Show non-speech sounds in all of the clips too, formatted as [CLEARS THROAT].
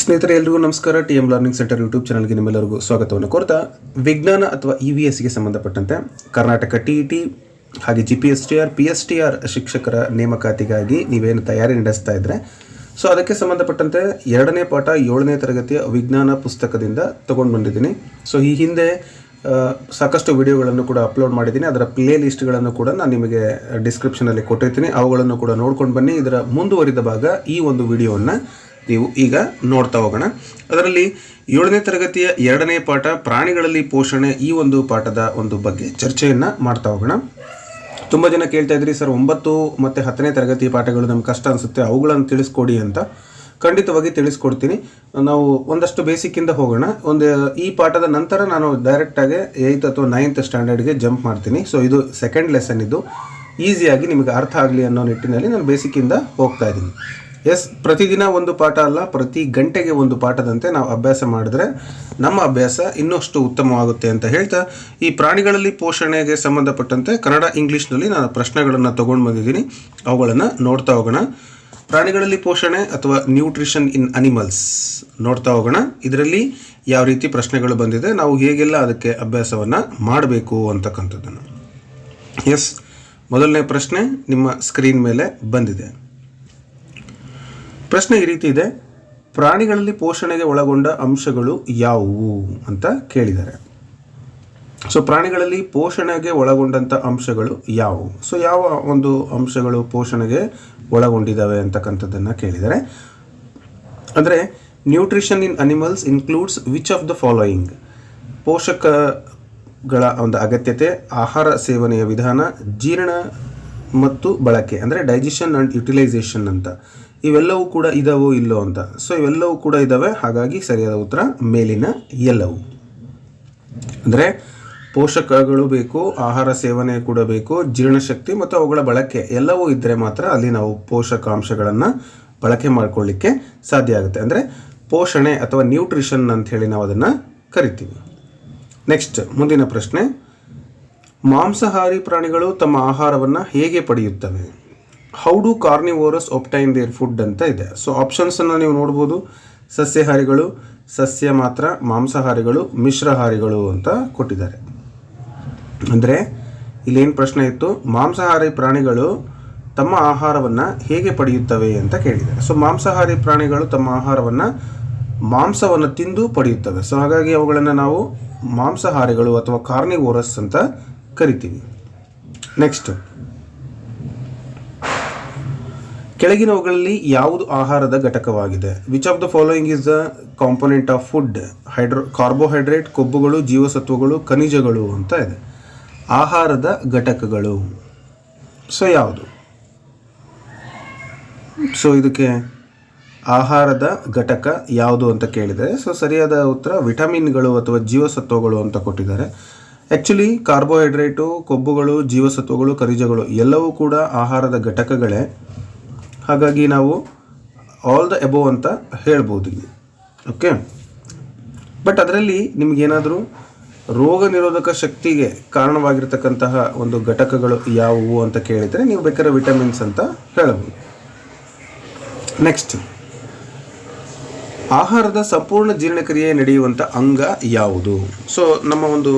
ಸ್ನೇಹಿತರೆ ಎಲ್ಲರಿಗೂ ನಮಸ್ಕಾರ. T M learning centre YouTube ಚಾನಲ್ಗೆ ನಿಮ್ಮೆಲ್ಲರಿಗೂ ಸ್ವಾಗತವನ್ನು ಕೋರ್ತಾ, ವಿಜ್ಞಾನ ಅಥವಾ ಇ ವಿ ಎಸ್ಗೆ ಸಂಬಂಧಪಟ್ಟಂತೆ ಕರ್ನಾಟಕ ಟಿ ಇ ಟಿ ಹಾಗೆ G P S T R P S T R ಶಿಕ್ಷಕರ ನೇಮಕಾತಿಗಾಗಿ ನೀವೇನು ತಯಾರಿ ನಡೆಸ್ತಾ ಇದ್ದರೆ ಸೊ ಅದಕ್ಕೆ ಸಂಬಂಧಪಟ್ಟಂತೆ ಎರಡನೇ ಪಾಠ ಏಳನೇ ತರಗತಿಯ ವಿಜ್ಞಾನ ಪುಸ್ತಕದಿಂದ ತಗೊಂಡು ಬಂದಿದ್ದೀನಿ. ಸೊ ಈ ಹಿಂದೆ ಸಾಕಷ್ಟು ವಿಡಿಯೋಗಳನ್ನು ಕೂಡ ಅಪ್ಲೋಡ್ ಮಾಡಿದ್ದೀನಿ. ಅದರ ಪ್ಲೇ ಲಿಸ್ಟ್ಗಳನ್ನು ಕೂಡ ನಾನು ನಿಮಗೆ ಡಿಸ್ಕ್ರಿಪ್ಷನಲ್ಲಿ ಕೊಟ್ಟಿರ್ತೀನಿ. ಅವುಗಳನ್ನು ಕೂಡ ನೋಡ್ಕೊಂಡು ಬನ್ನಿ. ಇದರ ಮುಂದುವರಿದ ಭಾಗ ಈ ಒಂದು ವಿಡಿಯೋವನ್ನು ನೀವು ಈಗ ನೋಡ್ತಾ ಹೋಗೋಣ. ಅದರಲ್ಲಿ ಏಳನೇ ತರಗತಿಯ ಎರಡನೇ ಪಾಠ, ಪ್ರಾಣಿಗಳಲ್ಲಿ ಪೋಷಣೆ ಈ ಒಂದು ಪಾಠದ ಒಂದು ಬಗ್ಗೆ ಚರ್ಚೆಯನ್ನು ಮಾಡ್ತಾ ಹೋಗೋಣ. ತುಂಬ ಜನ ಕೇಳ್ತಾ ಇದ್ರಿ, ಸರ್, ಒಂಬತ್ತು ಮತ್ತು ಹತ್ತನೇ ತರಗತಿ ಪಾಠಗಳು ನಮ್ಗೆ ಕಷ್ಟ ಅನಿಸುತ್ತೆ, ಅವುಗಳನ್ನು ತಿಳಿಸ್ಕೊಡಿ ಅಂತ. ಖಂಡಿತವಾಗಿ ತಿಳಿಸ್ಕೊಡ್ತೀನಿ. ನಾವು ಒಂದಷ್ಟು ಬೇಸಿಕ್ಕಿಂದ ಹೋಗೋಣ. ಒಂದು, ಈ ಪಾಠದ ನಂತರ ನಾನು ಡೈರೆಕ್ಟಾಗಿ ಏಯ್ತ್ ಅಥವಾ ನೈನ್ತ್ ಸ್ಟ್ಯಾಂಡರ್ಡ್ಗೆ ಜಂಪ್ ಮಾಡ್ತೀನಿ. ಸೊ ಇದು ಸೆಕೆಂಡ್ ಲೆಸನ್ ಇದು ಈಸಿಯಾಗಿ ನಿಮಗೆ ಅರ್ಥ ಆಗಲಿ ಅನ್ನೋ ನಿಟ್ಟಿನಲ್ಲಿ ನಾನು ಬೇಸಿಕ್ಕಿಂದ ಹೋಗ್ತಾ ಇದ್ದೀನಿ. ಎಸ್ ಪ್ರತಿದಿನ ಒಂದು ಪಾಠ ಅಲ್ಲ, ಪ್ರತಿ ಗಂಟೆಗೆ ಒಂದು ಪಾಠದಂತೆ ನಾವು ಅಭ್ಯಾಸ ಮಾಡಿದ್ರೆ ನಮ್ಮ ಅಭ್ಯಾಸ ಇನ್ನಷ್ಟು ಉತ್ತಮವಾಗುತ್ತೆ ಅಂತ ಹೇಳ್ತಾ, ಈ ಪ್ರಾಣಿಗಳಲ್ಲಿ ಪೋಷಣೆಗೆ ಸಂಬಂಧಪಟ್ಟಂತೆ ಕನ್ನಡ, ಇಂಗ್ಲೀಷ್ನಲ್ಲಿ ನಾನು ಪ್ರಶ್ನೆಗಳನ್ನು ತೊಗೊಂಡು ಬಂದಿದ್ದೀನಿ. ಅವುಗಳನ್ನು ನೋಡ್ತಾ ಹೋಗೋಣ. ಪ್ರಾಣಿಗಳಲ್ಲಿ ಪೋಷಣೆ ಅಥವಾ ನ್ಯೂಟ್ರಿಷನ್ ಇನ್ ಅನಿಮಲ್ಸ್ ನೋಡ್ತಾ ಹೋಗೋಣ. ಇದರಲ್ಲಿ ಯಾವ ರೀತಿ ಪ್ರಶ್ನೆಗಳು ಬಂದಿದೆ, ನಾವು ಹೇಗೆಲ್ಲ ಅದಕ್ಕೆ ಅಭ್ಯಾಸವನ್ನು ಮಾಡಬೇಕು ಅಂತಕ್ಕಂಥದ್ದನ್ನು. ಎಸ್ ಮೊದಲನೇ ಪ್ರಶ್ನೆ ನಿಮ್ಮ ಸ್ಕ್ರೀನ್ ಮೇಲೆ ಬಂದಿದೆ. ಪ್ರಶ್ನೆ ಈ ರೀತಿ ಇದೆ. ಪ್ರಾಣಿಗಳಲ್ಲಿ ಪೋಷಣೆಗೆ ಒಳಗೊಂಡ ಅಂಶಗಳು ಯಾವುವು ಅಂತ ಕೇಳಿದ್ದಾರೆ. ಸೊ ಪ್ರಾಣಿಗಳಲ್ಲಿ ಪೋಷಣೆಗೆ ಒಳಗೊಂಡಂಥ ಅಂಶಗಳು ಯಾವುವು? ಸೊ ಯಾವ ಒಂದು ಅಂಶಗಳು ಪೋಷಣೆಗೆ ಒಳಗೊಂಡಿದ್ದಾವೆ ಅಂತಕ್ಕಂಥದ್ದನ್ನು ಕೇಳಿದ್ದಾರೆ. ಅಂದರೆ nutrition in animals includes which of the following ಪೋಷಕಗಳ ಒಂದು ಅಗತ್ಯತೆ, ಆಹಾರ ಸೇವನೆಯ ವಿಧಾನ, ಜೀರ್ಣ ಮತ್ತು ಬಳಕೆ, ಅಂದರೆ ಡೈಜೆಷನ್ ಆ್ಯಂಡ್ ಯುಟಿಲೈಸೇಷನ್ ಅಂತ. ಇವೆಲ್ಲವೂ ಕೂಡ ಇದಾವೋ ಇಲ್ಲೋ ಅಂತ. ಸೊ ಇವೆಲ್ಲವೂ ಕೂಡ ಇದ್ದಾವೆ ಹಾಗಾಗಿ ಸರಿಯಾದ ಉತ್ತರ, ಮೇಲಿನ ಎಲ್ಲವು. ಅಂದರೆ ಪೋಷಕಗಳು ಬೇಕು, ಆಹಾರ ಸೇವನೆ ಕೂಡ ಬೇಕು, ಜೀರ್ಣಶಕ್ತಿ ಮತ್ತು ಅವುಗಳ ಬಳಕೆ ಎಲ್ಲವೂ ಇದ್ದರೆ ಮಾತ್ರ ಅಲ್ಲಿ ನಾವು ಪೋಷಕಾಂಶಗಳನ್ನು ಬಳಕೆ ಮಾಡ್ಕೊಳ್ಳಿಕ್ಕೆ ಸಾಧ್ಯ ಆಗುತ್ತೆ. ಅಂದರೆ ಪೋಷಣೆ ಅಥವಾ ನ್ಯೂಟ್ರಿಷನ್ ಅಂತ ಹೇಳಿ ನಾವು ಅದನ್ನು ಕರಿತೀವಿ. ನೆಕ್ಸ್ಟ್ ಮುಂದಿನ ಪ್ರಶ್ನೆ. ಮಾಂಸಾಹಾರಿ ಪ್ರಾಣಿಗಳು ತಮ್ಮ ಆಹಾರವನ್ನು ಹೇಗೆ ಪಡೆಯುತ್ತವೆ? How do carnivorous obtain their food ಅಂತ ಇದೆ. ಸೊ ಆಪ್ಷನ್ಸನ್ನು ನೀವು ನೋಡ್ಬೋದು. ಸಸ್ಯಹಾರಿಗಳು, ಸಸ್ಯ ಮಾತ್ರ, ಮಾಂಸಾಹಾರಿಗಳು, ಮಿಶ್ರಹಾರಿಗಳು ಅಂತ ಕೊಟ್ಟಿದ್ದಾರೆ. ಅಂದರೆ, ಇಲ್ಲೇನು ಪ್ರಶ್ನೆ ಇತ್ತು? ಮಾಂಸಾಹಾರಿ ಪ್ರಾಣಿಗಳು ತಮ್ಮ ಆಹಾರವನ್ನು ಹೇಗೆ ಪಡೆಯುತ್ತವೆ ಅಂತ ಕೇಳಿದ್ದಾರೆ. ಸೊ ಮಾಂಸಾಹಾರಿ ಪ್ರಾಣಿಗಳು ತಮ್ಮ ಆಹಾರವನ್ನು ಮಾಂಸವನ್ನು ತಿಂದು ಪಡೆಯುತ್ತವೆ. ಸೊ ಹಾಗಾಗಿ ಅವುಗಳನ್ನು ನಾವು ಮಾಂಸಾಹಾರಿಗಳು ಅಥವಾ ಕಾರ್ನಿವೋರಸ್ ಅಂತ ಕರಿತೀವಿ. ನೆಕ್ಸ್ಟ್ ಕೆಳಗಿನವುಗಳಲ್ಲಿ ಯಾವುದು ಆಹಾರದ ಘಟಕವಾಗಿದೆ? Which of the following is the component of food hydro carbohydrate ಕೊಬ್ಬುಗಳು, ಜೀವಸತ್ವಗಳು, ಖನಿಜಗಳು ಅಂತ ಇದೆ. ಆಹಾರದ ಘಟಕಗಳು. ಸೊ ಯಾವುದು? ಸೊ ಇದಕ್ಕೆ ಆಹಾರದ ಘಟಕ ಯಾವುದು ಅಂತ ಕೇಳಿದರೆ ಸೊ ಸರಿಯಾದ ಉತ್ತರ ವಿಟಮಿನ್ಗಳು ಅಥವಾ ಜೀವಸತ್ವಗಳು ಅಂತ ಕೊಟ್ಟಿದ್ದಾರೆ. ಆ್ಯಕ್ಚುಲಿ ಕಾರ್ಬೋಹೈಡ್ರೇಟು ಕೊಬ್ಬುಗಳು, ಜೀವಸತ್ವಗಳು, ಖನಿಜಗಳು ಎಲ್ಲವೂ ಕೂಡ ಆಹಾರದ ಘಟಕಗಳೇ. ಹಾಗಾಗಿ ನಾವು ಆಲ್ ದ ಎಬೋ ಅಂತ ಹೇಳ್ಬೋದು ಇಲ್ಲಿ. ಓಕೆ ಬಟ್ ಅದರಲ್ಲಿ ನಿಮಗೇನಾದರೂ ರೋಗ ನಿರೋಧಕ ಶಕ್ತಿಗೆ ಕಾರಣವಾಗಿರ್ತಕ್ಕಂತಹ ಒಂದು ಘಟಕಗಳು ಯಾವುವು ಅಂತ ಕೇಳಿದರೆ ನೀವು ಬೇಕಾದ್ರೆ ವಿಟಮಿನ್ಸ್ ಅಂತ ಹೇಳಬಹುದು ನೆಕ್ಸ್ಟ್ ಆಹಾರದ ಸಂಪೂರ್ಣ ಜೀರ್ಣಕ್ರಿಯೆ ನಡೆಯುವಂಥ ಅಂಗ ಯಾವುದು? ಸೊ ನಮ್ಮ ಒಂದು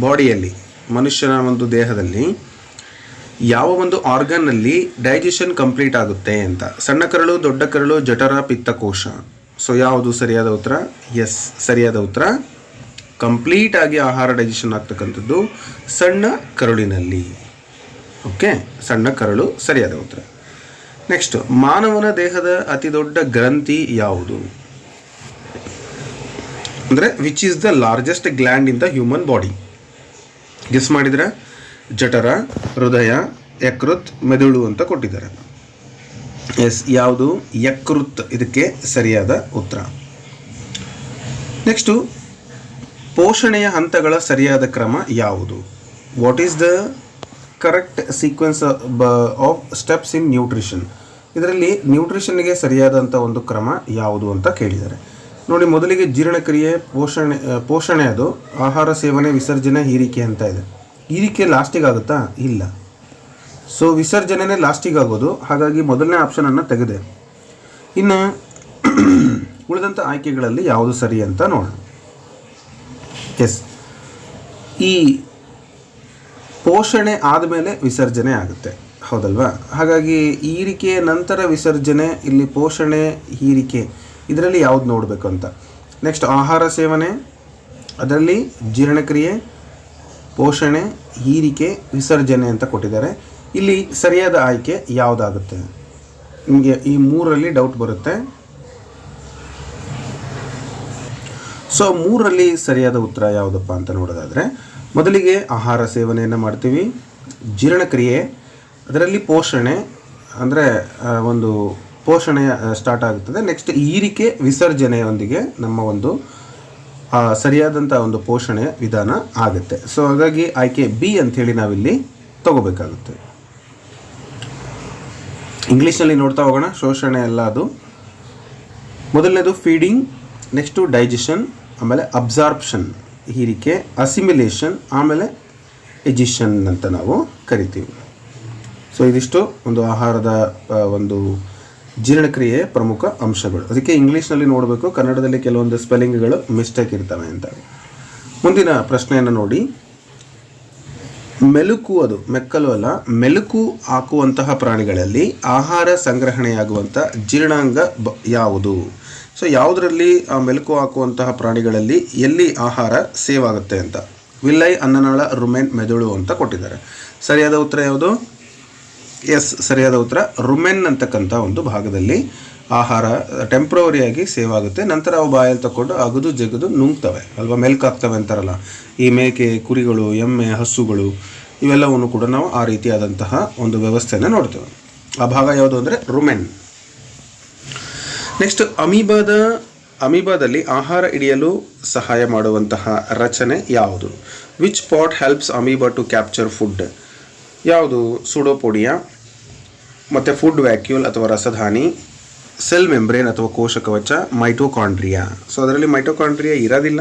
ಬಾಡಿಯಲ್ಲಿ ಮನುಷ್ಯನ ಒಂದು ದೇಹದಲ್ಲಿ ಯಾವ ಒಂದು ಆರ್ಗನ್ನಲ್ಲಿ ಡೈಜೆಷನ್ ಕಂಪ್ಲೀಟ್ ಆಗುತ್ತೆ ಅಂತ. ಸಣ್ಣ ಕರಳು, ದೊಡ್ಡ ಕರಳು, ಜಠರ, ಪಿತ್ತಕೋಶ. ಸೊ ಯಾವುದು ಸರಿಯಾದ ಉತ್ತರ? ಎಸ್ ಸರಿಯಾದ ಉತ್ತರ. ಕಂಪ್ಲೀಟ್ ಆಗಿ ಆಹಾರ ಡೈಜೆಷನ್ ಆಗ್ತಕ್ಕಂಥದ್ದು ಸಣ್ಣ ಕರುಳಿನಲ್ಲಿ. ಓಕೆ ಸಣ್ಣ ಕರಳು, ಸರಿಯಾದ ಉತ್ತರ. ನೆಕ್ಸ್ಟ್ ಮಾನವನ ದೇಹದ ಅತಿ ದೊಡ್ಡ ಗ್ರಂಥಿ ಯಾವುದು? ಅಂದರೆ which is the largest gland in the human body guess ಮಾಡಿದ್ರೆ? ಜಠರ, ಹೃದಯ ಯಕೃತ್ ಮೆದುಳು ಅಂತ ಕೊಟ್ಟಿದ್ದಾರೆ. ಎಸ್, ಯಾವುದು? ಯಕೃತ್. ಇದಕ್ಕೆ ಸರಿಯಾದ ಉತ್ತರ. ನೆಕ್ಸ್ಟು, ಪೋಷಣೆಯ ಹಂತಗಳ ಸರಿಯಾದ ಕ್ರಮ ಯಾವುದು? What is the correct sequence of steps in nutrition ಇದರಲ್ಲಿ ನ್ಯೂಟ್ರಿಷನ್ಗೆ ಸರಿಯಾದಂಥ ಒಂದು ಕ್ರಮ ಯಾವುದು ಅಂತ ಕೇಳಿದ್ದಾರೆ. ನೋಡಿ, ಮೊದಲಿಗೆ ಜೀರ್ಣಕ್ರಿಯೆ, ಪೋಷಣೆ ಪೋಷಣೆ ಅದು. ಆಹಾರ ಸೇವನೆ, ವಿಸರ್ಜನೆ, ಹೀರಿಕೆ ಅಂತ ಇದೆ. ಹೀರಿಕೆ ಲಾಸ್ಟಿಗೆ ಆಗುತ್ತಾ ಇಲ್ಲ. ಸೊ ವಿಸರ್ಜನೆ ಲಾಸ್ಟಿಗೆ ಆಗೋದು. ಹಾಗಾಗಿ ಮೊದಲನೇ ಆಪ್ಷನನ್ನು ತೆಗೆದೆ. ಇನ್ನು [CLEARS THROAT] ಉಳಿದಂಥ ಆಯ್ಕೆಗಳಲ್ಲಿ ಯಾವುದು ಸರಿ ಅಂತ ನೋಡೋಣ. ಎಸ್ ಈ ಪೋಷಣೆ ಆದಮೇಲೆ ವಿಸರ್ಜನೆ ಆಗುತ್ತೆ. ಹೌದಲ್ವಾ? ಹಾಗಾಗಿ ಈರಿಕೆಯ ನಂತರ ವಿಸರ್ಜನೆ, ಇಲ್ಲಿ ಪೋಷಣೆ, ಹೀರಿಕೆ, ಇದರಲ್ಲಿ ಯಾವುದು ನೋಡಬೇಕು ಅಂತ. ನೆಕ್ಸ್ಟ್ ಆಹಾರ ಸೇವನೆ, ಅದರಲ್ಲಿ ಜೀರ್ಣಕ್ರಿಯೆ, ಪೋಷಣೆ, ಹೀರಿಕೆ, ವಿಸರ್ಜನೆ ಅಂತ ಕೊಟ್ಟಿದ್ದಾರೆ. ಇಲ್ಲಿ ಸರಿಯಾದ ಆಯ್ಕೆ ಯಾವುದಾಗುತ್ತೆ? ನಿಮಗೆ ಈ ಮೂರರಲ್ಲಿ ಡೌಟ್ ಬರುತ್ತೆ. ಸೊ ಮೂರರಲ್ಲಿ ಸರಿಯಾದ ಉತ್ತರ ಯಾವುದಪ್ಪ ಅಂತ ನೋಡೋದಾದರೆ, ಮೊದಲಿಗೆ ಆಹಾರ ಸೇವನೆಯನ್ನು ಮಾಡ್ತೀವಿ, ಜೀರ್ಣಕ್ರಿಯೆ, ಅದರಲ್ಲಿ ಪೋಷಣೆ, ಅಂದರೆ ಒಂದು ಪೋಷಣೆ ಸ್ಟಾರ್ಟ್ ಆಗುತ್ತದೆ. ನೆಕ್ಸ್ಟ್ ಈರಿಕೆ, ವಿಸರ್ಜನೆಯೊಂದಿಗೆ ನಮ್ಮ ಒಂದು ಸರಿಯಾದಂಥ ಒಂದು ಪೋಷಣೆ ವಿಧಾನ ಆಗುತ್ತೆ. ಸೊ ಹಾಗಾಗಿ ಆಯ್ಕೆ ಬಿ ಅಂಥೇಳಿ ನಾವಿಲ್ಲಿ ತಗೋಬೇಕಾಗುತ್ತೆ. ಇಂಗ್ಲೀಷ್ನಲ್ಲಿ ನೋಡ್ತಾ ಹೋಗೋಣ. ಶೋಷಣೆ ಎಲ್ಲ ಅದು. ಮೊದಲನೇದು ಫೀಡಿಂಗ್ ನೆಕ್ಸ್ಟು ಡೈಜೆಷನ್ ಆಮೇಲೆ ಅಬ್ಸಾರ್ಪ್ಷನ್ ಹೀರಿಕೆ ಅಸಿಮಿಲೇಷನ್ ಆಮೇಲೆ ಎಜಿಷನ್ ಅಂತ ನಾವು ಕರಿತೀವಿ. ಸೊ ಇದಿಷ್ಟು ಒಂದು ಆಹಾರದ ಒಂದು ಜೀರ್ಣಕ್ರಿಯೆ ಪ್ರಮುಖ ಅಂಶಗಳು. ಅದಕ್ಕೆ ಇಂಗ್ಲೀಷ್ನಲ್ಲಿ ನೋಡಬೇಕು, ಕನ್ನಡದಲ್ಲಿ ಕೆಲವೊಂದು ಸ್ಪೆಲ್ಲಿಂಗ್ಗಳು ಮಿಸ್ಟೇಕ್ ಇರ್ತವೆ ಅಂತ. ಮುಂದಿನ ಪ್ರಶ್ನೆಯನ್ನು ನೋಡಿ. ಮೆಲುಕು ಅದು, ಮೆಕ್ಕಲು ಅಲ್ಲ. ಮೆಲುಕು ಹಾಕುವಂತಹ ಪ್ರಾಣಿಗಳಲ್ಲಿ ಆಹಾರ ಸಂಗ್ರಹಣೆಯಾಗುವಂಥ ಜೀರ್ಣಾಂಗ ಬ ಯಾವುದು? ಸೊ ಯಾವುದರಲ್ಲಿ ಆ ಮೆಲುಕು ಹಾಕುವಂತಹ ಪ್ರಾಣಿಗಳಲ್ಲಿ ಎಲ್ಲಿ ಆಹಾರ ಸೇವ್ ಆಗುತ್ತೆ ಅಂತ? ವಿಲ್ಲೈ ಅನ್ನನಾಳ ರುಮೆನ್ ಮೆದುಳು ಅಂತ ಕೊಟ್ಟಿದ್ದಾರೆ. ಸರಿಯಾದ ಉತ್ತರ ಯಾವುದು? ಎಸ್, ಸರಿಯಾದ ಉತ್ತರ ರುಮೆನ್ ಅಂತಕ್ಕಂಥ ಒಂದು ಭಾಗದಲ್ಲಿ ಆಹಾರ ಟೆಂಪ್ರವರಿಯಾಗಿ ಸೇವ್ ಆಗುತ್ತೆ. ನಂತರ ಅವು ಬಾಯಲ್ಲಿ ತಗೊಂಡು ಅಗದು, ಜಗದು ನುಂಗ್ತವೆ. ಅಲ್ವಾ? ಮೆಲ್ಕ್ ಆಗ್ತವೆ ಅಂತಾರಲ್ಲ. ಈ ಮೇಕೆ, ಕುರಿಗಳು, ಎಮ್ಮೆ, ಹಸುಗಳು, ಇವೆಲ್ಲವನ್ನು ಕೂಡ ನಾವು ಆ ರೀತಿಯಾದಂತಹ ಒಂದು ವ್ಯವಸ್ಥೆಯನ್ನು ನೋಡ್ತೇವೆ. ಆ ಭಾಗ ಯಾವುದು ಅಂದರೆ ರುಮೆನ್. ನೆಕ್ಸ್ಟ್ ಅಮೀಬಾದ, ಅಮೀಬಾದಲ್ಲಿ ಆಹಾರ ಹಿಡಿಯಲು ಸಹಾಯ ಮಾಡುವಂತಹ ರಚನೆ ಯಾವುದು? Which part helps amoeba to capture food ಯಾವುದು? ಸುಡೋಪೊಡಿಯಾ ಮತ್ತು ಫುಡ್ ವ್ಯಾಕ್ಯೂಲ್ ಅಥವಾ ರಸಧಾನಿ ಸೆಲ್ ಮೆಂಬ್ರೇನ್ ಅಥವಾ ಕೋಶ ಕವಚ ಮೈಟೋಕಾಂಡ್ರಿಯಾ ಸೊ ಅದರಲ್ಲಿ ಮೈಟೋಕಾಂಡ್ರಿಯಾ ಇರೋದಿಲ್ಲ.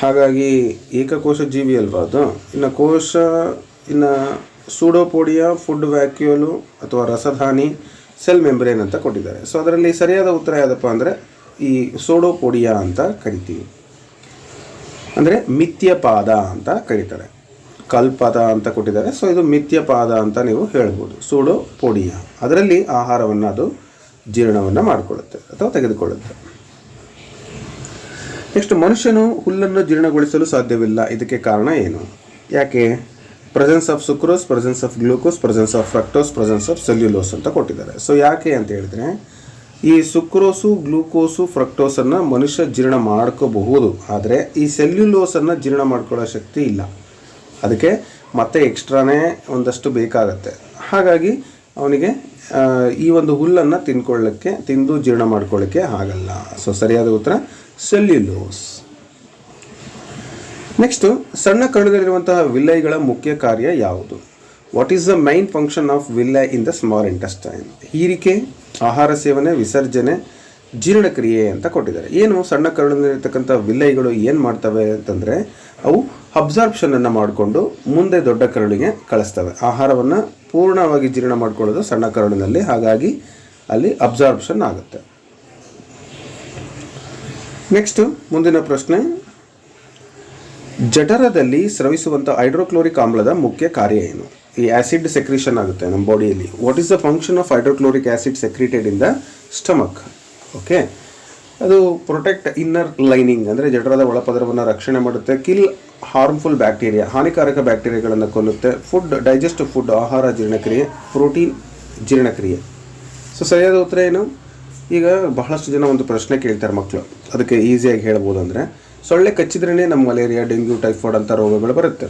ಹಾಗಾಗಿ ಏಕಕೋಶ ಜೀವಿ ಅಲ್ವಾ ಅದು? ಇನ್ನು ಕೋಶ, ಇನ್ನು ಸೂಡೋಪೋಡಿಯಾ, ಫುಡ್ ವ್ಯಾಕ್ಯೂಲು ಅಥವಾ ರಸಧಾನಿ ಸೆಲ್ ಮೆಂಬ್ರೇನ್ ಅಂತ ಕೊಟ್ಟಿದ್ದಾರೆ. ಸೊ ಅದರಲ್ಲಿ ಸರಿಯಾದ ಉತ್ತರ ಯಾವುದಪ್ಪ ಅಂದರೆ ಈ ಸೋಡೋಪೋಡಿಯಾ ಅಂತ ಕರಿತೀವಿ. ಅಂದರೆ ಮಿಥ್ಯಪಾದ ಅಂತ ಕರೀತಾರೆ. ಕಲ್ಪದ ಅಂತ ಕೊಟ್ಟಿದ್ದಾರೆ. ಸೊ ಇದು ಮಿಥ್ಯಪಾದ ಅಂತ ನೀವು ಹೇಳ್ಬೋದು. ಸೂಡೋ ಪೋಡಿಯಾ ಅದರಲ್ಲಿ ಆಹಾರವನ್ನು ಅದು ಜೀರ್ಣವನ್ನು ಮಾಡಿಕೊಳ್ಳುತ್ತೆ ಅಥವಾ ತೆಗೆದುಕೊಳ್ಳುತ್ತೆ. ನೆಕ್ಸ್ಟ್ ಮನುಷ್ಯನು ಹುಲ್ಲನ್ನು ಜೀರ್ಣಗೊಳಿಸಲು ಸಾಧ್ಯವಿಲ್ಲ. ಇದಕ್ಕೆ ಕಾರಣ ಏನು? ಯಾಕೆ? Presence of sucrose presence of glucose presence of fructose presence of cellulose ಅಂತ ಕೊಟ್ಟಿದ್ದಾರೆ. ಸೊ ಯಾಕೆ ಅಂತ ಹೇಳಿದ್ರೆ, ಈ ಸುಕ್ರೋಸು ಗ್ಲೂಕೋಸು ಫ್ರಕ್ಟೋಸನ್ನು ಮನುಷ್ಯ ಜೀರ್ಣ ಮಾಡ್ಕೋಬಹುದು. ಆದರೆ ಈ ಸೆಲ್ಯುಲೋಸನ್ನು ಜೀರ್ಣ ಮಾಡ್ಕೊಳ್ಳೋ ಶಕ್ತಿ ಇಲ್ಲ. ಅದಕ್ಕೆ ಮತ್ತೆ ಎಕ್ಸ್ಟ್ರಾನೇ ಒಂದಷ್ಟು ಬೇಕಾಗತ್ತೆ. ಹಾಗಾಗಿ ಅವನಿಗೆ ಈ ಒಂದು ಹುಲ್ಲನ್ನು ತಿನ್ಕೊಳ್ಳೋಕ್ಕೆ, ತಿಂದು ಜೀರ್ಣ ಮಾಡ್ಕೊಳ್ಳೋಕ್ಕೆ ಆಗಲ್ಲ. ಸೊ ಸರಿಯಾದ ಉತ್ತರ ಸೆಲ್ಯುಲೋಸ್ ನೆಕ್ಸ್ಟು ಸಣ್ಣ ಕಣದಲ್ಲಿರುವಂತಹ ವಿಲ್ಲೈಗಳ ಮುಖ್ಯ ಕಾರ್ಯ ಯಾವುದು? What is the main function of villi in the small intestine ಹೀರಿಕೆ, ಆಹಾರ ಸೇವನೆ, ವಿಸರ್ಜನೆ, ಜೀರ್ಣಕ್ರಿಯೆ ಅಂತ ಕೊಟ್ಟಿದ್ದಾರೆ. ಏನು ಸಣ್ಣ ಕರುಳಿನಲ್ಲಿರ್ತಕ್ಕಂಥ ವಿಲ್ಲೈಗಳು ಏನು ಮಾಡ್ತವೆ ಅಂತಂದರೆ, ಅವು ಅಬ್ಸಾರ್ಪ್ಷನನ್ನು ಮಾಡಿಕೊಂಡು ಮುಂದೆ ದೊಡ್ಡ ಕರುಳಿಗೆ ಕಳಿಸ್ತವೆ. ಆಹಾರವನ್ನು ಪೂರ್ಣವಾಗಿ ಜೀರ್ಣ ಮಾಡಿಕೊಳ್ಳೋದು ಸಣ್ಣ ಕರುಳಿನಲ್ಲಿ, ಹಾಗಾಗಿ ಅಲ್ಲಿ ಅಬ್ಸಾರ್ಪ್ಷನ್ ಆಗುತ್ತೆ. ನೆಕ್ಸ್ಟು ಮುಂದಿನ ಪ್ರಶ್ನೆ. ಜಠರದಲ್ಲಿ ಸ್ರವಿಸುವಂಥ ಹೈಡ್ರೋಕ್ಲೋರಿಕ್ ಆಮ್ಲದ ಮುಖ್ಯ ಕಾರ್ಯ ಏನು? ಈ ಆಸಿಡ್ ಸೆಕ್ರೇಷನ್ ಆಗುತ್ತೆ ನಮ್ಮ ಬಾಡಿಯಲ್ಲಿ what is the function of hydrochloric acid secreted in the stomach okay ಅದು ಪ್ರೊಟೆಕ್ಟ್ ಇನ್ನರ್ ಲೈನಿಂಗ್ ಅಂದರೆ ಜಠರದ ಒಳಪದರವನ್ನು ರಕ್ಷಣೆ ಮಾಡುತ್ತೆ. ಕಿಲ್ ಹಾರ್ಮ್ಫುಲ್ ಬ್ಯಾಕ್ಟೀರಿಯಾ ಹಾನಿಕಾರಕ ಬ್ಯಾಕ್ಟೀರಿಯಾಗಳನ್ನು ಕೊಲ್ಲುತ್ತೆ. ಫುಡ್ ಡೈಜೆಸ್ಟ್ ಫುಡ್ ಆಹಾರ ಜೀರ್ಣಕ್ರಿಯೆ ಪ್ರೋಟೀನ್ ಜೀರ್ಣಕ್ರಿಯೆ. ಸೊ ಸರಿಯಾದ ಉತ್ತರ ಏನು? ಈಗ ಬಹಳಷ್ಟು ಜನ ಒಂದು ಪ್ರಶ್ನೆ ಕೇಳ್ತಾರೆ ಮಕ್ಕಳು ಅದಕ್ಕೆ ಈಸಿಯಾಗಿ ಹೇಳ್ಬೋದು ಅಂದರೆ ಸೊಳ್ಳೆ ಕಚ್ಚಿದ್ರೇ ನಮ್ಮ ಮಲೇರಿಯಾ, ಡೆಂಗ್ಯೂ, ಟೈಫಾಯ್ಡ್ ಅಂತ ರೋಗಗಳು ಬರುತ್ತೆ.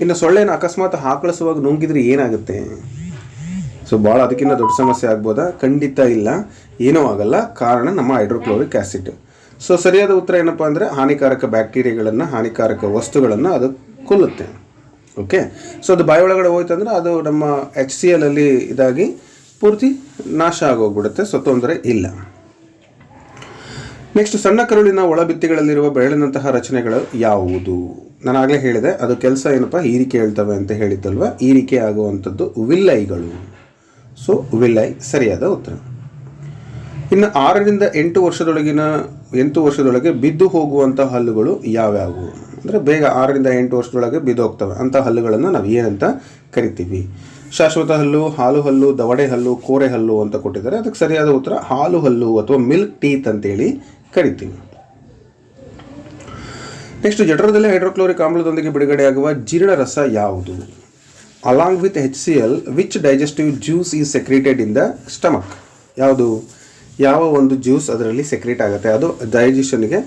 ಇನ್ನು ಸೊಳ್ಳೆನ ಅಕಸ್ಮಾತ್ ಹಾಕಳಿಸುವಾಗ ನುಂಗಿದ್ರೆ ಏನಾಗುತ್ತೆ? ಸೊ ಭಾಳ ಅದಕ್ಕಿಂತ ದೊಡ್ಡ ಸಮಸ್ಯೆ ಆಗ್ಬೋದಾ? ಖಂಡಿತ ಇಲ್ಲ. ಏನೂ ಆಗಲ್ಲ. ಕಾರಣ ನಮ್ಮ ಹೈಡ್ರೋಕ್ಲೋರಿಕ್ ಆ್ಯಸಿಡ್ ಸೊ ಸರಿಯಾದ ಉತ್ತರ ಏನಪ್ಪ ಅಂದರೆ ಹಾನಿಕಾರಕ ಬ್ಯಾಕ್ಟೀರಿಯಾಗಳನ್ನು, ಹಾನಿಕಾರಕ ವಸ್ತುಗಳನ್ನು ಅದು ಕೊಲ್ಲುತ್ತೆ. ಓಕೆ ಸೊ ಅದು ಬಾಯೊಳಗಡೆ ಅಂದರೆ ಅದು ನಮ್ಮ ಎಚ್ ಸಿ ಎಲ್ ಅಲ್ಲಿ ಇದಾಗಿ ಪೂರ್ತಿ ನಾಶ ಆಗೋಗ್ಬಿಡುತ್ತೆ. ಸೊ ತೊಂದರೆ ಇಲ್ಲ. ನೆಕ್ಸ್ಟ್ ಸಣ್ಣ ಕರುಳಿನ ಒಳಬಿತ್ತಿಗಳಲ್ಲಿರುವ ಬೆರಳಿನಂತಹ ರಚನೆಗಳು ಯಾವುದು? ನಾನು ಆಗಲೇ ಹೇಳಿದೆ, ಅದು ಕೆಲಸ ಏನಪ್ಪ? ಹೀರಿಕೆ ಹೇಳ್ತವೆ ಅಂತ ಹೇಳಿದ್ದಲ್ವ? ಹೀರಿಕೆ ಆಗುವಂಥದ್ದು ವಿಲ್ಲೈಗಳು. ಸೊ ವಿಲ್ಲೈ ಸರಿಯಾದ ಉತ್ತರ. ಇನ್ನು ಆರರಿಂದ ಎಂಟು ವರ್ಷದೊಳಗಿನ ಎಂಟು ವರ್ಷದೊಳಗೆ ಬಿದ್ದು ಹೋಗುವಂಥ ಹಲ್ಲುಗಳು ಯಾವ್ಯಾವು? ಅಂದರೆ ಬೇಗ ಆರರಿಂದ ಎಂಟು ವರ್ಷದೊಳಗೆ ಬಿದ್ದು ಹೋಗ್ತವೆ. ಅಂಥ ಹಲ್ಲುಗಳನ್ನು ನಾವು ಏನಂತ ಕರಿತೀವಿ? ಶಾಶ್ವತ ಹಲ್ಲು, ಹಾಲು ಹಲ್ಲು, ದವಡೆ ಹಲ್ಲು, ಕೋರೆ ಹಲ್ಲು ಅಂತ ಕೊಟ್ಟಿದ್ದಾರೆ. ಅದಕ್ಕೆ ಸರಿಯಾದ ಉತ್ತರ ಹಾಲು ಹಲ್ಲು ಅಥವಾ ಮಿಲ್ಕ್ ಟೀತ್ ಅಂತೇಳಿ ಕರಿತೀವಿ. ನೆಕ್ಸ್ಟ್ ಜಠರದಲ್ಲಿ ಹೈಡ್ರೋಕ್ಲೋರಿಕ್ ಆಮ್ಲದೊಂದಿಗೆ ಬಿಡುಗಡೆಯಾಗುವ ಜೀರ್ಣರಸ ಯಾವುದು? Along with H C L which digestive juice is secreted in the stomach ಯಾವುದು? ಯಾವ ಒಂದು ಜ್ಯೂಸ್ ಅದರಲ್ಲಿ ಸೆಕ್ರೇಟ್ ಆಗುತ್ತೆ, ಅದು ಡೈಜೆಷನ್ಗೆ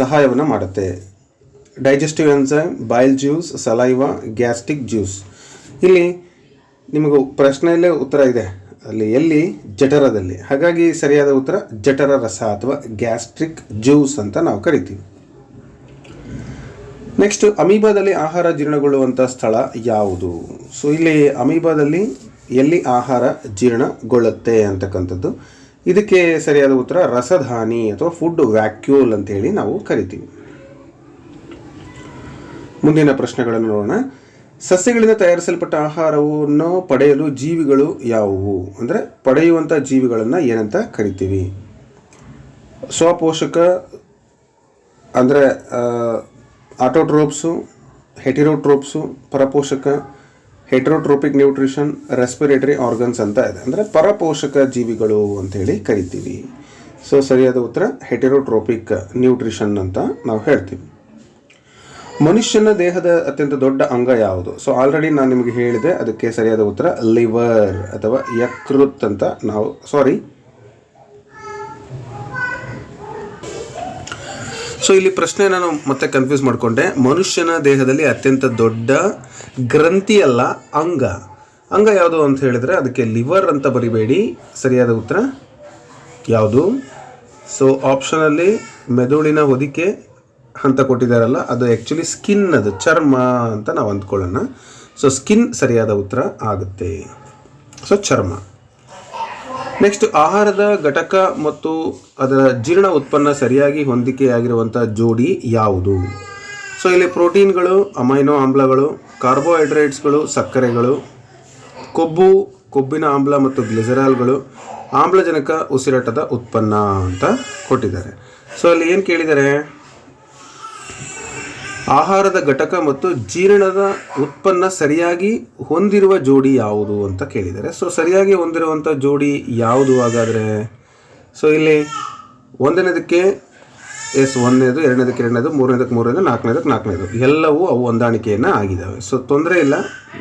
ಸಹಾಯವನ್ನು ಮಾಡುತ್ತೆ. Digestive enzyme bile juice saliva gastric juice ಇಲ್ಲಿ ನಿಮಗೆ ಪ್ರಶ್ನೆಯಲ್ಲೇ ಉತ್ತರ ಇದೆ. ಅಲ್ಲಿ ಎಲ್ಲಿ? ಜಠರದಲ್ಲಿ. ಹಾಗಾಗಿ ಸರಿಯಾದ ಉತ್ತರ, ಜಠರ ರಸ ಅಥವಾ ಗ್ಯಾಸ್ಟ್ರಿಕ್ ಜ್ಯೂಸ್ ಅಂತ ನಾವು ಕರಿತೀವಿ. ನೆಕ್ಸ್ಟ್ ಅಮೀಬಾದಲ್ಲಿ ಆಹಾರ ಜೀರ್ಣಗೊಳ್ಳುವಂಥ ಸ್ಥಳ ಯಾವುದು? ಸೊ ಇಲ್ಲಿ ಅಮೀಬಾದಲ್ಲಿ ಎಲ್ಲಿ ಆಹಾರ ಜೀರ್ಣಗೊಳ್ಳುತ್ತೆ ಅಂತಕ್ಕಂಥದ್ದು ಇದಕ್ಕೆ ಸರಿಯಾದ ಉತ್ತರ ರಸಧಾನಿ ಅಥವಾ ಫುಡ್ ವ್ಯಾಕ್ಯೂಲ್ ಅಂತ ಹೇಳಿ ನಾವು ಕರಿತೀವಿ. ಮುಂದಿನ ಪ್ರಶ್ನೆಗಳನ್ನು ನೋಡೋಣ. ಸಸ್ಯಗಳಿಂದ ತಯಾರಿಸಲ್ಪಟ್ಟ ಆಹಾರವನ್ನು ಪಡೆಯಲು ಜೀವಿಗಳು ಯಾವುವು? ಅಂದರೆ ಪಡೆಯುವಂಥ ಜೀವಿಗಳನ್ನು ಏನಂತ ಕರಿತೀವಿ? ಸ್ವಪೋಷಕ, ಅಂದರೆ ಆಟೋಟ್ರೋಪ್ಸು ಹೆಟಿರೋಟ್ರೋಪ್ಸು ಪರಪೋಷಕ ಹೆಟ್ರೋಟ್ರೋಪಿಕ್ ನ್ಯೂಟ್ರಿಷನ್ ರೆಸ್ಪಿರೇಟರಿ ಆರ್ಗನ್ಸ್ ಅಂತ ಇದೆ. ಅಂದರೆ ಪರಪೋಷಕ ಜೀವಿಗಳು ಅಂತೇಳಿ ಕರಿತೀವಿ. ಸೊ ಸರಿಯಾದ ಉತ್ತರ ಹೆಟೆರೋಟ್ರೋಪಿಕ್ ನ್ಯೂಟ್ರಿಷನ್ ಅಂತ ನಾವು ಹೇಳ್ತೀವಿ. ಮನುಷ್ಯನ ದೇಹದ ಅತ್ಯಂತ ದೊಡ್ಡ ಅಂಗ ಯಾವುದು? ಸೊ ಆಲ್ರೆಡಿ ನಾನು ನಿಮಗೆ ಹೇಳಿದೆ, ಅದಕ್ಕೆ ಸರಿಯಾದ ಉತ್ತರ ಲಿವರ್ ಅಥವಾ ಯಕೃತ್ ಅಂತ ನಾವು ಸಾರಿ ಸೊ ಇಲ್ಲಿ ಪ್ರಶ್ನೆ ನಾನು ಮತ್ತೆ ಕನ್ಫ್ಯೂಸ್ ಮಾಡಿಕೊಂಡೆ. ಮನುಷ್ಯನ ದೇಹದಲ್ಲಿ ಅತ್ಯಂತ ದೊಡ್ಡ ಗ್ರಂಥಿ ಅಲ್ಲ ಅಂಗ. ಅಂಗ ಯಾವುದು ಅಂತ ಹೇಳಿದ್ರೆ ಅದಕ್ಕೆ ಲಿವರ್ ಅಂತ ಬರಿಬೇಡಿ. ಸರಿಯಾದ ಉತ್ತರ? ಯಾವುದು? ಸೊ ಆಪ್ಷನಲ್ಲಿ ಮೆದುಳಿನ ಹೊದಿಕೆ ಅಂತ ಕೊಟ್ಟಿದ್ದಾರಲ್ಲ, ಅದು ಆ್ಯಕ್ಚುಲಿ ಸ್ಕಿನ್ ಅದು, ಚರ್ಮ ಅಂತ ನಾವು ಅಂದ್ಕೊಳ್ಳೋಣ. ಸೊ ಸ್ಕಿನ್ ಸರಿಯಾದ ಉತ್ತರ ಆಗುತ್ತೆ. ಸೊ ಚರ್ಮ. ನೆಕ್ಸ್ಟ್ ಆಹಾರದ ಘಟಕ ಮತ್ತು ಅದರ ಜೀರ್ಣ ಉತ್ಪನ್ನ ಸರಿಯಾಗಿ ಹೊಂದಿಕೆಯಾಗಿರುವಂಥ ಜೋಡಿ ಯಾವುದು? ಸೊ ಇಲ್ಲಿ ಪ್ರೋಟೀನ್ಗಳು, ಅಮೈನೋ ಆಮ್ಲಗಳು, ಕಾರ್ಬೋಹೈಡ್ರೇಟ್ಸ್ಗಳು, ಸಕ್ಕರೆಗಳು, ಕೊಬ್ಬು, ಕೊಬ್ಬಿನ ಆಮ್ಲ ಮತ್ತು ಗ್ಲಿಸರಾಲ್ಗಳು, ಆಮ್ಲಜನಕ ಉಸಿರಾಟದ ಉತ್ಪನ್ನ ಅಂತ ಕೊಟ್ಟಿದ್ದಾರೆ. ಸೊ ಅಲ್ಲಿ ಏನು ಕೇಳಿದ್ದಾರೆ? ಆಹಾರದ ಘಟಕ ಮತ್ತು ಜೀರ್ಣದ ಉತ್ಪನ್ನ ಸರಿಯಾಗಿ ಹೊಂದಿರುವ ಜೋಡಿ ಯಾವುದು ಅಂತ ಕೇಳಿದ್ದಾರೆ ಸೊ ಸರಿಯಾಗಿ ಹೊಂದಿರುವಂಥ ಜೋಡಿ ಯಾವುದು ಹಾಗಾದರೆ? ಸೊ ಇಲ್ಲಿ ಒಂದನೇದಕ್ಕೆ ಎಸ್, ಒಂದನೇದು, ಎರಡನೇದಕ್ಕೆ ಎರಡನೇದು, ಮೂರನೇದಕ್ಕೆ ಮೂರನೇದು, ನಾಲ್ಕನೇದಕ್ಕೆ ನಾಲ್ಕನೇದು, ಎಲ್ಲವೂ ಅವು ಹೊಂದಾಣಿಕೆಯನ್ನು ಆಗಿದ್ದಾವೆ ಸೊ ತೊಂದರೆ ಇಲ್ಲ.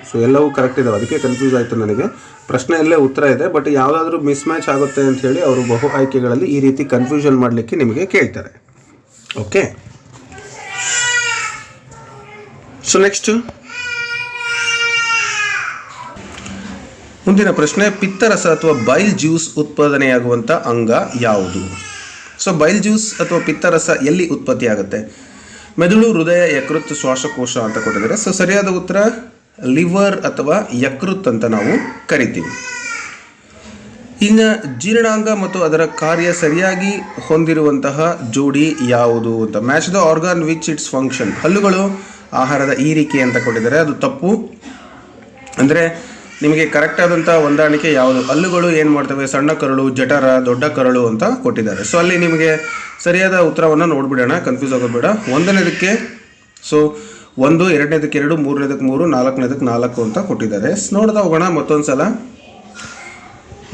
ಸೊ ಎಲ್ಲವೂ ಕರೆಕ್ಟ್ ಇದಾವೆ. ಅದಕ್ಕೆ ಕನ್ಫ್ಯೂಸ್ ಆಯಿತು ನನಗೆ. ಪ್ರಶ್ನೆಯಲ್ಲೇ ಉತ್ತರ ಇದೆ ಬಟ್ ಯಾವುದಾದ್ರೂ ಮಿಸ್ ಮ್ಯಾಚ್ ಆಗುತ್ತೆ ಅಂತ ಹೇಳಿ ಅವರು ಬಹು ಆಯ್ಕೆಗಳಲ್ಲಿ ಈ ರೀತಿ ಕನ್ಫ್ಯೂಷನ್ ಮಾಡಲಿಕ್ಕೆ ನಿಮಗೆ ಕೇಳ್ತಾರೆ. ಓಕೆ ಸೊ ನೆಕ್ಸ್ಟ್ ಮುಂದಿನ ಪ್ರಶ್ನೆ, ಪಿತ್ತರಸ ಅಥವಾ ಬೈಲ್ ಜ್ಯೂಸ್ ಉತ್ಪಾದನೆಯಾಗುವಂಥ ಅಂಗ ಯಾವುದು? ಸೊ ಬೈಲ್ ಜ್ಯೂಸ್ ಅಥವಾ ಪಿತ್ತರಸ ಎಲ್ಲಿ ಉತ್ಪತ್ತಿಯಾಗುತ್ತೆ ಮೆದುಳು, ಹೃದಯ, ಯಕೃತ್, ಶ್ವಾಸಕೋಶ ಅಂತ ಕೊಟ್ಟಿದ್ದಾರೆ. ಸೊ ಸರಿಯಾದ ಉತ್ತರ, ಲಿವರ್ ಅಥವಾ ಯಕೃತ್ ಅಂತ ನಾವು ಕರಿತೀವಿ. ಇನ್ನು ಜೀರ್ಣಾಂಗ ಮತ್ತು ಅದರ ಕಾರ್ಯ ಸರಿಯಾಗಿ ಹೊಂದಿರುವಂತಹ ಜೋಡಿ ಯಾವುದು ಅಂತ? Match the organ which its function. ಹಲ್ಲುಗಳು ಆಹಾರದ ಈರಿಕೆ ಅಂತ ಕೊಟ್ಟಿದ್ದಾರೆ. ಅದು ತಪ್ಪು. ಅಂದರೆ ನಿಮಗೆ ಕರೆಕ್ಟ್ ಆದಂಥ ಹೊಂದಾಣಿಕೆ ಯಾವುದು? ಹಲ್ಲುಗಳು ಏನು ಮಾಡ್ತವೆ? ಸಣ್ಣ ಕರಳು, ಜಠರ, ದೊಡ್ಡ ಕರಳು ಅಂತ ಕೊಟ್ಟಿದ್ದಾರೆ. ಸೊ ಅಲ್ಲಿ ನಿಮಗೆ ಸರಿಯಾದ ಉತ್ತರವನ್ನು ನೋಡಿಬಿಡೋಣ. ಕನ್ಫ್ಯೂಸ್ ಆಗೋದು ಬೇಡ. ಒಂದನೇದಕ್ಕೆ ಸೊ ಒಂದು, ಎರಡನೇದಕ್ಕೆ ಎರಡು, ಮೂರನೇದಕ್ಕೆ ಮೂರು, ನಾಲ್ಕನೇದಕ್ಕೆ ನಾಲ್ಕು ಅಂತ ಕೊಟ್ಟಿದ್ದಾರೆ. ನೋಡ್ತಾ ಹೋಗೋಣ ಮತ್ತೊಂದು ಸಲ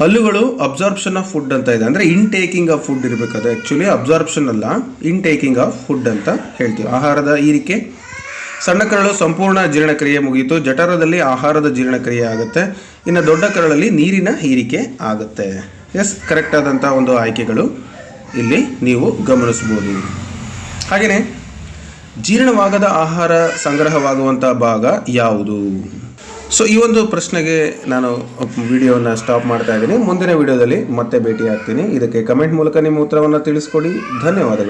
ಹಲ್ಲುಗಳು ಅಬ್ಸಾರ್ಪ್ಷನ್ ಆಫ್ ಫುಡ್ ಅಂತ ಇದೆ. ಅಂದರೆ ಇನ್ ಟೇಕಿಂಗ್ ಆಫ್ ಫುಡ್ ಇರಬೇಕಾದ್ರೆ ಆ್ಯಕ್ಚುಲಿ ಅಬ್ಸಾರ್ಪ್ಷನ್ ಅಲ್ಲ ಇನ್ ಟೇಕಿಂಗ್ ಆಫ್ ಫುಡ್ ಅಂತ ಹೇಳ್ತೀವಿ. ಆಹಾರದ ಈರಿಕೆ ಸಣ್ಣ ಕರಳು ಸಂಪೂರ್ಣ ಜೀರ್ಣಕ್ರಿಯೆ ಮುಗಿಯಿತು. ಜಠರದಲ್ಲಿ ಆಹಾರದ ಜೀರ್ಣಕ್ರಿಯೆ ಆಗುತ್ತೆ. ಇನ್ನು ದೊಡ್ಡ ಕರಳಲ್ಲಿ ನೀರಿನ ಹೀರಿಕೆ ಆಗುತ್ತೆ. ಎಸ್ ಕರೆಕ್ಟ್ ಆದಂಥ ಒಂದು ಆಯ್ಕೆಗಳು ಇಲ್ಲಿ ನೀವು ಗಮನಿಸ್ಬೋದು ಹಾಗೆಯೇ ಜೀರ್ಣವಾಗದ ಆಹಾರ ಸಂಗ್ರಹವಾಗುವಂಥ ಭಾಗ ಯಾವುದು? ಸೊ ಈ ಒಂದು ಪ್ರಶ್ನೆಗೆ ನಾನು ವಿಡಿಯೋನ ಸ್ಟಾಪ್ ಮಾಡ್ತಾ ಇದ್ದೀನಿ. ಮುಂದಿನ ವಿಡಿಯೋದಲ್ಲಿ ಮತ್ತೆ ಭೇಟಿ ಆಗ್ತೀನಿ ಇದಕ್ಕೆ ಕಮೆಂಟ್ ಮೂಲಕ ನಿಮ್ಮ ಉತ್ತರವನ್ನು ತಿಳಿಸ್ಕೊಡಿ. ಧನ್ಯವಾದಗಳು.